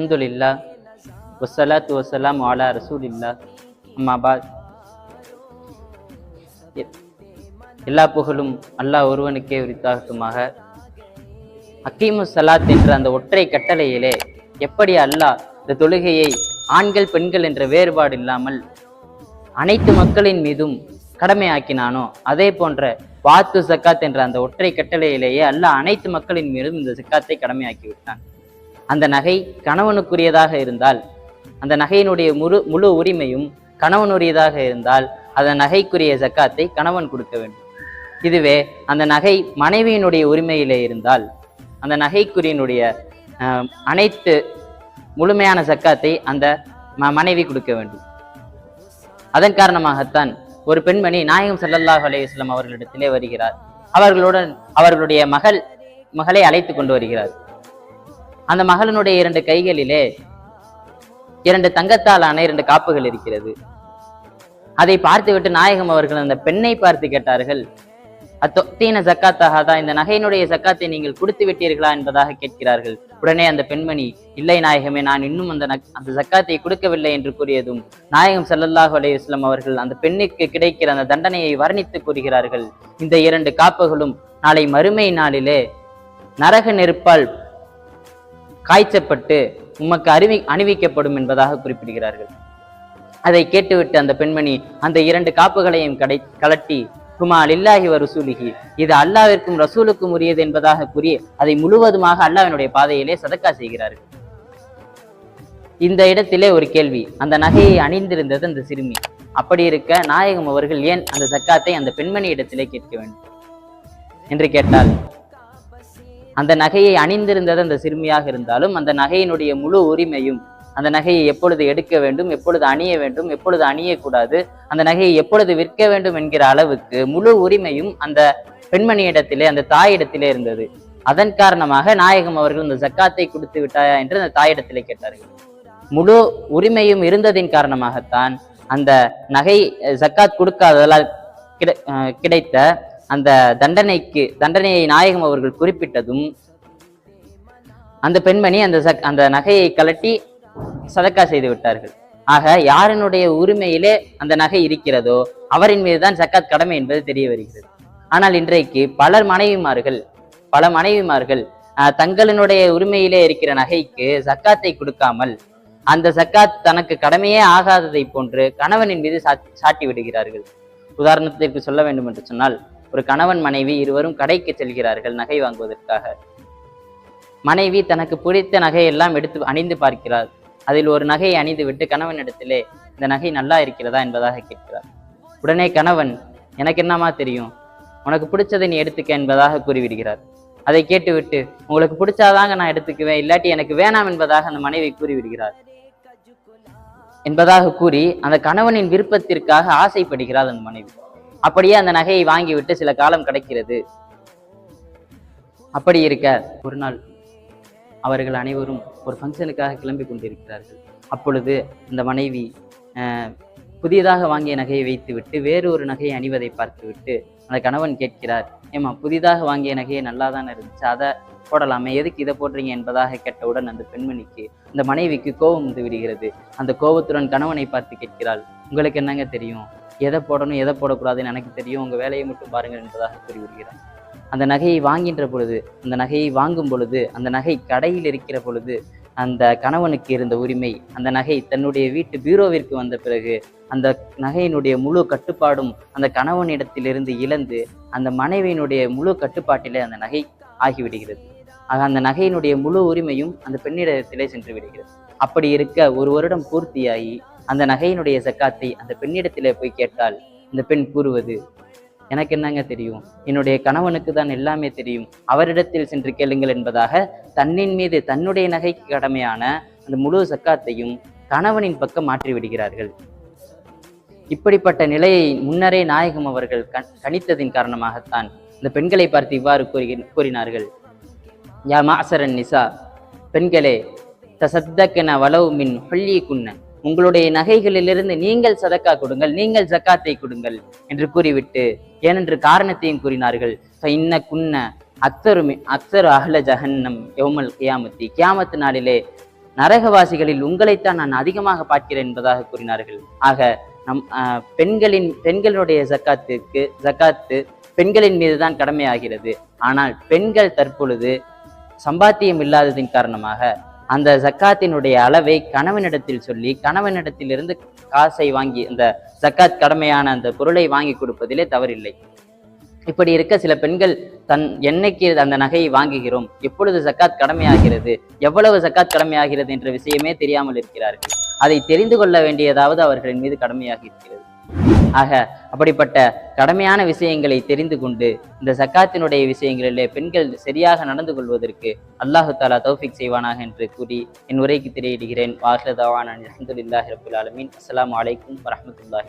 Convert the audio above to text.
அல்ஹம்துலில்லா வஸ்ஸலாத்து ஆலா ரசூல் இல்லா அம்மாபாத் எல்லா புகழும் அல்லாஹ் ஒருவனுக்கே உரித்தாகட்டுமாக அக்கீமு சலாத் என்ற அந்த ஒற்றை கட்டளையிலே எப்படி அல்லாஹ் இந்த தொழுகையை ஆண்கள் பெண்கள் என்ற வேறுபாடு இல்லாமல் அனைத்து மக்களின் மீதும் கடமையாக்கினானோ அதே போன்ற வாத்து சக்காத் என்ற அந்த ஒற்றை கட்டளையிலேயே அல்லாஹ் அனைத்து மக்களின் மீதும் இந்த சக்காத்தை கடமையாக்கி விட்டான் அந்த நகை கணவனுக்குரியதாக இருந்தால் அந்த நகையினுடைய முழு முழு உரிமையும் கணவனுரியதாக இருந்தால் அந்த நகைக்குரிய ஜக்காத்தை கணவன் கொடுக்க வேண்டும். இதுவே அந்த நகை மனைவியினுடைய உரிமையிலே இருந்தால் அந்த நகைக்குரியனுடைய அனைத்து முழுமையான சக்காத்தை அந்த ம- மனைவி கொடுக்க வேண்டும். அதன் காரணமாகத்தான் ஒரு பெண்மணி நாயகம் சல்லல்லாஹ் அலைஹி அவர்களிடத்திலே வருகிறார். அவர்களுடன் அவர்களுடைய மகள் மகளை அழைத்து கொண்டு வருகிறார். அந்த மகளினுடைய இரண்டு கைகளிலே இரண்டு தங்கத்தாலான இரண்டு காப்புகள் இருக்கிறது. அதை பார்த்துவிட்டு நாயகம் அவர்கள் அந்த பெண்ணை பார்த்து கேட்டார்கள் அத்தொத்தீன ஜக்காத்தாகதா இந்த நகையினுடைய சக்காத்தை நீங்கள் கொடுத்து விட்டீர்களா? என்பதாக கேட்கிறார்கள். உடனே அந்த பெண்மணி இல்லை நாயகமே நான் இன்னும் அந்த நக்- அந்த சக்காத்தை கொடுக்கவில்லை என்று கூறியதும் நாயகம் ஸல்லல்லாஹு அலைஹி அவர்கள் அந்த பெண்ணுக்கு கிடைக்கிற அந்த தண்டனையை வர்ணித்து கூறுகிறார்கள் இந்த இரண்டு காப்புகளும் நாளை மறுமை நாளிலே நரக நெருப்பால் காய்ச்சப்பட்டு உமக்கு அறிவி அணிவிக்கப்படும் என்பதாக குறிப்பிடுகிறார்கள். அதை கேட்டுவிட்டு அந்த பெண்மணி அந்த இரண்டு காப்புகளையும் கடை கலட்டி குமா இல்லாஹி வ ரசூலிஹி இது அல்லாவிற்கும் ரசூலுக்கும் உரியது என்பதாக கூறி அதை முழுவதுமாக அல்லாவினுடைய பாதையிலே சதக்கா செய்கிறார்கள். இந்த இடத்திலே ஒரு கேள்வி அந்த நகையை அணிந்திருந்தது அந்த சிறுமி. அப்படி இருக்க நாயகம் அவர்கள் ஏன் அந்த சக்காத்தை அந்த பெண்மணி இடத்திலே கேட்க வேண்டும்? என்று கேட்டால் அந்த நகையை அணிந்திருந்தது அந்த சிறுமியாக இருந்தாலும் அந்த நகையினுடைய முழு உரிமையும் அந்த நகையை எப்பொழுது எடுக்க வேண்டும் எப்பொழுது அணிய வேண்டும் எப்பொழுது அணியக்கூடாது அந்த நகையை எப்பொழுது விற்க வேண்டும் என்கிற அளவுக்கு முழு உரிமையும் அந்த பெண்மணியிடத்திலே அந்த தாயிடத்திலே இருந்தது. அதன் காரணமாக நாயகம் அவர்கள் இந்த ஜக்காத்தை கொடுத்து விட்டாயா என்று அந்த தாயிடத்திலே கேட்டார்கள். முழு உரிமையும் இருந்ததின் காரணமாகத்தான் அந்த நகை ஜக்காத் கொடுக்காததால் கிடை கிடைத்த அந்த தண்டனைக்கு தண்டனையை நாயகம் அவர்கள் குறிப்பிட்டதும் அந்த பெண்மணி அந்த சக் அந்த நகையை கலட்டி சதக்கா செய்து விட்டார்கள். ஆக யாரினுடைய உரிமையிலே அந்த நகை இருக்கிறதோ அவரின் மீதுதான் சக்காத் கடமை என்பது தெரிய வருகிறது. ஆனால் இன்றைக்கு பலர் மனைவிமார்கள் பல மனைவிமார்கள் ஆஹ், தங்களினுடைய உரிமையிலே இருக்கிற நகைக்கு சக்காத்தை கொடுக்காமல் அந்த சக்காத் தனக்கு கடமையே ஆகாததை போன்று கணவனின் மீது சாட்டி விடுகிறார்கள். உதாரணத்திற்கு சொல்ல வேண்டும் என்று சொன்னால் ஒரு கணவன் மனைவி இருவரும் கடைக்கு செல்கிறார்கள் நகை வாங்குவதற்காக. மனைவி தனக்கு பிடித்த நகையெல்லாம் எடுத்து அணிந்து பார்க்கிறார் அதில் ஒரு நகையை அணிந்து விட்டு கணவனிடத்திலே இந்த நகை நல்லா இருக்கிறதா? என்பதாக கேட்கிறார் உடனே கணவன் எனக்கு என்னமா தெரியும்? உனக்கு பிடிச்சதை நீ எடுத்துக்க என்பதாக கூறிவிடுகிறார். அதை கேட்டுவிட்டு உங்களுக்கு பிடிச்சாதாங்க நான் எடுத்துக்குவேன் இல்லாட்டி எனக்கு வேணாம் என்பதாக அந்த மனைவி கூறிவிடுகிறார் என்பதாக கூறி அந்த கணவனின் விருப்பத்திற்காக ஆசைப்படுகிறார் அந்த மனைவி. அப்படியே அந்த நகையை வாங்கிவிட்டு சில காலம் கிடைக்கிறது. அப்படி இருக்க ஒரு நாள் அவர்கள் அனைவரும் ஒரு ஃபங்க்ஷனுக்காக கிளம்பி கொண்டிருக்கிறார்கள். அப்பொழுது அந்த மனைவி புதிதாக புதியதாக வாங்கிய நகையை வைத்துவிட்டு வேறு ஒரு நகையை அணிவதை பார்த்துவிட்டு அந்த கணவன் கேட்கிறார் ஏம்மா புதிதாக வாங்கிய நகையை நல்லா தானே இருந்துச்சு? அதை போடலாமே எதுக்கு இதை போடுறீங்க? என்பதாக கேட்டவுடன் அந்த பெண்மணிக்கு அந்த மனைவிக்கு கோபம் வந்து விடுகிறது. அந்த கோபத்துடன் கணவனை பார்த்து கேட்கிறாள் உங்களுக்கு என்னங்க தெரியும்? எதை போடணும் எதை போடக்கூடாதுன்னு எனக்கு தெரியும். உங்கள் வேலையை மட்டும் பாருங்கள் என்பதாக கூறிவிடுகிறேன் அந்த நகையை வாங்கின்ற பொழுது அந்த நகையை வாங்கும் பொழுது அந்த நகை கடையில் இருக்கிற பொழுது அந்த கணவனுக்கு இருந்த உரிமை அந்த நகை தன்னுடைய வீட்டு பீரோவிற்கு வந்த பிறகு அந்த நகையினுடைய முழு கட்டுப்பாடும் அந்த கணவனிடத்திலிருந்து இழந்து அந்த மனைவியினுடைய முழு கட்டுப்பாட்டிலே அந்த நகை ஆகிவிடுகிறது. ஆக அந்த நகையினுடைய முழு உரிமையும் அந்த பெண்ணிடத்திலே சென்று விடுகிறது. அப்படி இருக்க ஒரு வருடம் பூர்த்தியாகி அந்த நகையினுடைய சக்காத்தை அந்த பெண்ணிடத்திலே போய் கேட்டால் இந்த பெண் கூறுவது எனக்கு என்னங்க தெரியும்? என்னுடைய கணவனுக்கு தான் எல்லாமே தெரியும். அவரிடத்தில் சென்று கேளுங்கள் என்பதாக தன்னின் மீது தன்னுடைய நகைக்கு கடமையான அந்த முழு சக்காத்தையும் கணவனின் பக்கம் மாற்றி விடுகிறார்கள். இப்படிப்பட்ட நிலையை முன்னரே நாயகம் அவர்கள் கண்- கணித்ததின் காரணமாகத்தான் இந்த பெண்களை பார்த்து இவ்வாறு கூறி கூறினார்கள். யா மாசரன் நிசா பெண்களே தசத்தக்கென வலவு மின் ஹொல்லி குன்ன உங்களுடைய நகைகளிலிருந்து நீங்கள் சதக்கா கொடுங்கள் நீங்கள் ஜக்காத்தை கொடுங்கள் என்று கூறிவிட்டு ஏனென்று காரணத்தையும் கூறினார்கள். இன்ன குன்ன அக்தருமே அக்தர் அகல அஹ்ல ஜஹன்னம் யௌமல் கியாமத்தி. கியாமத்து நாளிலே நரகவாசிகளில் உங்களைத்தான் நான் அதிகமாக பார்க்கிறேன் என்பதாக கூறினார்கள். ஆக நம் பெண்களின் பெண்களுடைய ஜக்காத்துக்கு ஜக்காத்து பெண்களின் மீதுதான் கடமையாகிறது. ஆனால் பெண்கள் தற்பொழுது சம்பாத்தியம் இல்லாததின் காரணமாக அந்த ஜக்காத்தினுடைய அளவை கணவனிடத்தில் சொல்லி கணவனிடத்திலிருந்து காசை வாங்கி அந்த ஜக்காத் கடமையான அந்த பொருளை வாங்கி கொடுப்பதிலே தவறில்லை. இப்படி இருக்க சில பெண்கள் தன் என்னைக்கு அந்த நகையை வாங்குகிறோம். எப்பொழுது ஜக்காத் கடமையாகிறது? எவ்வளவு ஜக்காத் கடமையாகிறது என்ற விஷயமே தெரியாமல் இருக்கிறார்கள். அதை தெரிந்து கொள்ள வேண்டியதாவது அவர்களின் மீது கடமையாக இருக்கிறது. ஆக அப்படிப்பட்ட கடமையான விஷயங்களை தெரிந்து கொண்டு இந்த சக்காத்தினுடைய விஷயங்களிலே பெண்கள் சரியாக நடந்து கொள்வதற்கு அல்லாஹு தாலா தௌஃபிக் செய்வானாக என்று கூறி என் உரைக்கு திரையிடுகிறேன். வாஹ்லதாவான் அலமதுல்லாஹி ரபுல் ஆலமீன். அஸ்ஸலாமு அலைக்கும் வரஹ்மத்துல்லாஹி